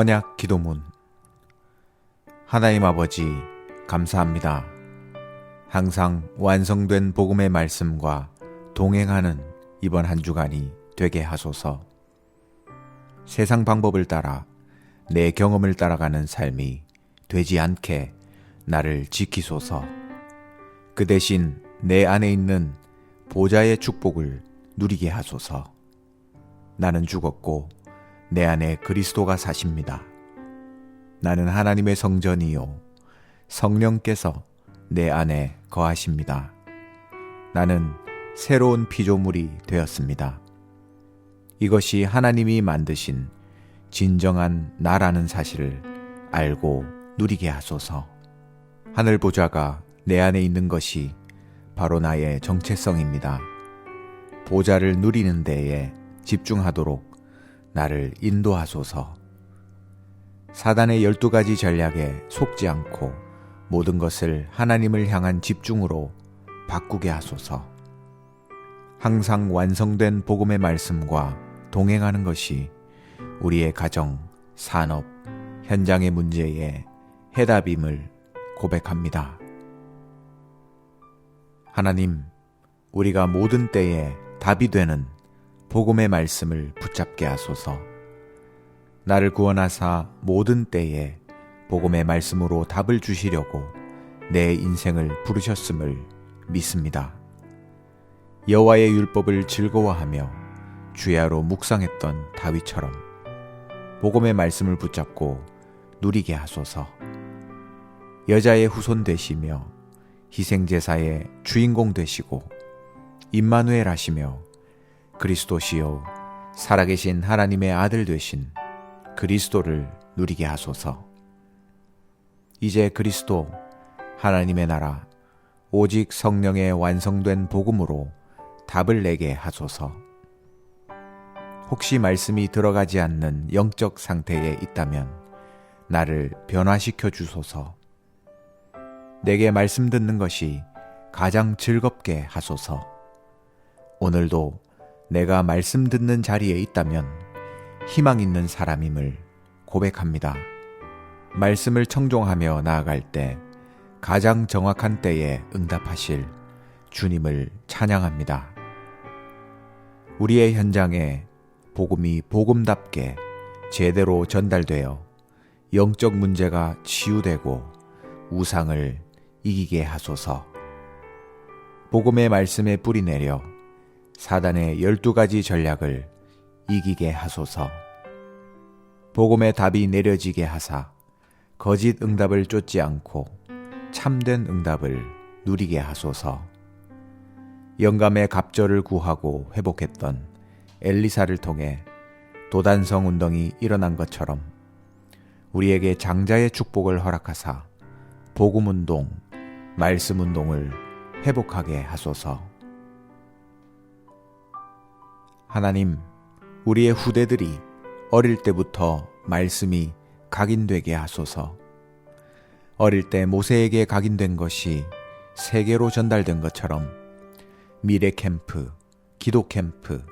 언약 기도문 하나님 아버지 감사합니다. 항상 완성된 복음의 말씀과 동행하는 이번 한 주간이 되게 하소서. 세상 방법을 따라 내 경험을 따라가는 삶이 되지 않게 나를 지키소서. 그 대신 내 안에 있는 보좌의 축복을 누리게 하소서. 나는 죽었고 내 안에 그리스도가 사십니다. 나는 하나님의 성전이요. 성령께서 내 안에 거하십니다. 나는 새로운 피조물이 되었습니다. 이것이 하나님이 만드신 진정한 나라는 사실을 알고 누리게 하소서. 하늘 보좌가 내 안에 있는 것이 바로 나의 정체성입니다. 보좌를 누리는 데에 집중하도록 나를 인도하소서. 사단의 열두 가지 전략에 속지 않고 모든 것을 하나님을 향한 집중으로 바꾸게 하소서. 항상 완성된 복음의 말씀과 동행하는 것이 우리의 가정, 산업, 현장의 문제에 해답임을 고백합니다. 하나님, 우리가 모든 때에 답이 되는 복음의 말씀을 붙잡게 하소서. 나를 구원하사 모든 때에 복음의 말씀으로 답을 주시려고 내 인생을 부르셨음을 믿습니다. 여호와의 율법을 즐거워하며 주야로 묵상했던 다윗처럼 복음의 말씀을 붙잡고 누리게 하소서. 여자의 후손 되시며 희생 제사의 주인공 되시고 임마누엘 하시며 그리스도시요 살아계신 하나님의 아들 되신 그리스도를 누리게 하소서. 이제 그리스도 하나님의 나라 오직 성령의 완성된 복음으로 답을 내게 하소서. 혹시 말씀이 들어가지 않는 영적 상태에 있다면 나를 변화시켜 주소서. 내게 말씀 듣는 것이 가장 즐겁게 하소서. 오늘도 내가 말씀 듣는 자리에 있다면 희망 있는 사람임을 고백합니다. 말씀을 청종하며 나아갈 때 가장 정확한 때에 응답하실 주님을 찬양합니다. 우리의 현장에 복음이 복음답게 제대로 전달되어 영적 문제가 치유되고 우상을 이기게 하소서. 복음의 말씀에 뿌리 내려 사단의 열두 가지 전략을 이기게 하소서. 복음의 답이 내려지게 하사 거짓 응답을 쫓지 않고 참된 응답을 누리게 하소서. 영감의 갑절을 구하고 회복했던 엘리사를 통해 도단성 운동이 일어난 것처럼 우리에게 장자의 축복을 허락하사 복음 운동, 말씀 운동을 회복하게 하소서. 하나님, 우리의 후대들이 어릴 때부터 말씀이 각인되게 하소서. 어릴 때 모세에게 각인된 것이 세계로 전달된 것처럼 미래 캠프, 기도 캠프,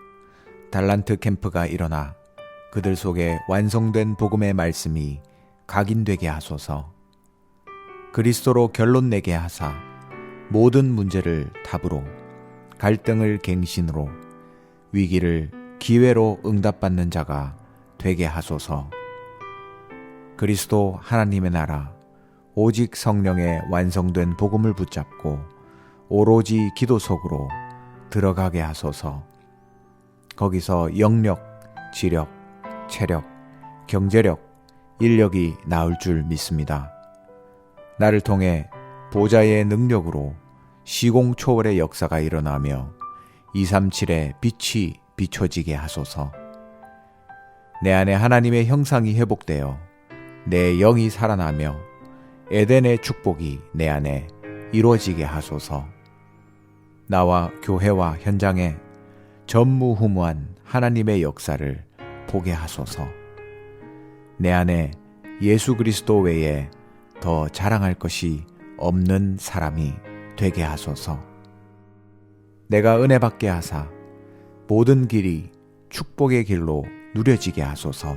달란트 캠프가 일어나 그들 속에 완성된 복음의 말씀이 각인되게 하소서. 그리스도로 결론 내게 하사 모든 문제를 답으로 갈등을 갱신으로 위기를 기회로 응답받는 자가 되게 하소서. 그리스도 하나님의 나라, 오직 성령의 완성된 복음을 붙잡고 오로지 기도 속으로 들어가게 하소서. 거기서 영력, 지력, 체력, 경제력, 인력이 나올 줄 믿습니다. 나를 통해 보좌의 능력으로 시공초월의 역사가 일어나며 237의 빛이 비춰지게 하소서. 내 안에 하나님의 형상이 회복되어 내 영이 살아나며 에덴의 축복이 내 안에 이루어지게 하소서. 나와 교회와 현장에 전무후무한 하나님의 역사를 보게 하소서. 내 안에 예수 그리스도 외에 더 자랑할 것이 없는 사람이 되게 하소서. 내가 은혜 받게 하사 모든 길이 축복의 길로 누려지게 하소서.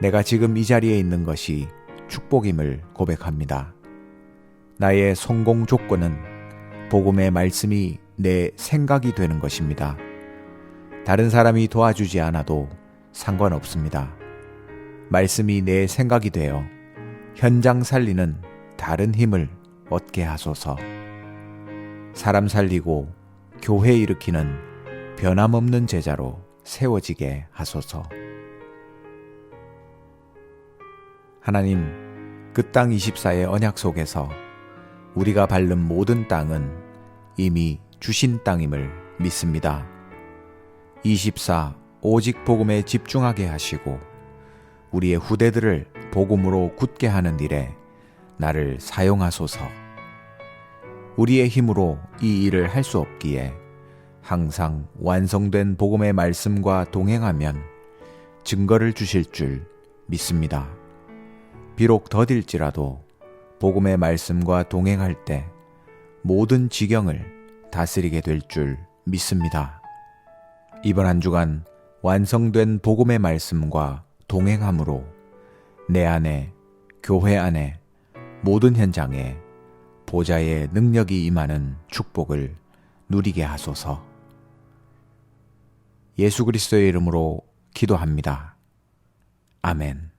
내가 지금 이 자리에 있는 것이 축복임을 고백합니다. 나의 성공 조건은 복음의 말씀이 내 생각이 되는 것입니다. 다른 사람이 도와주지 않아도 상관없습니다. 말씀이 내 생각이 되어 현장 살리는 다른 힘을 얻게 하소서. 사람 살리고 교회 일으키는 변함없는 제자로 세워지게 하소서. 하나님, 그 땅 24의 언약 속에서 우리가 밟는 모든 땅은 이미 주신 땅임을 믿습니다. 24 오직 복음에 집중하게 하시고 우리의 후대들을 복음으로 굳게 하는 일에 나를 사용하소서. 우리의 힘으로 이 일을 할 수 없기에 항상 완성된 복음의 말씀과 동행하면 증거를 주실 줄 믿습니다. 비록 더딜지라도 복음의 말씀과 동행할 때 모든 지경을 다스리게 될 줄 믿습니다. 이번 한 주간 완성된 복음의 말씀과 동행함으로 내 안에, 교회 안에, 모든 현장에 보좌의 능력이 임하는 축복을 누리게 하소서. 예수 그리스도의 이름으로 기도합니다. 아멘.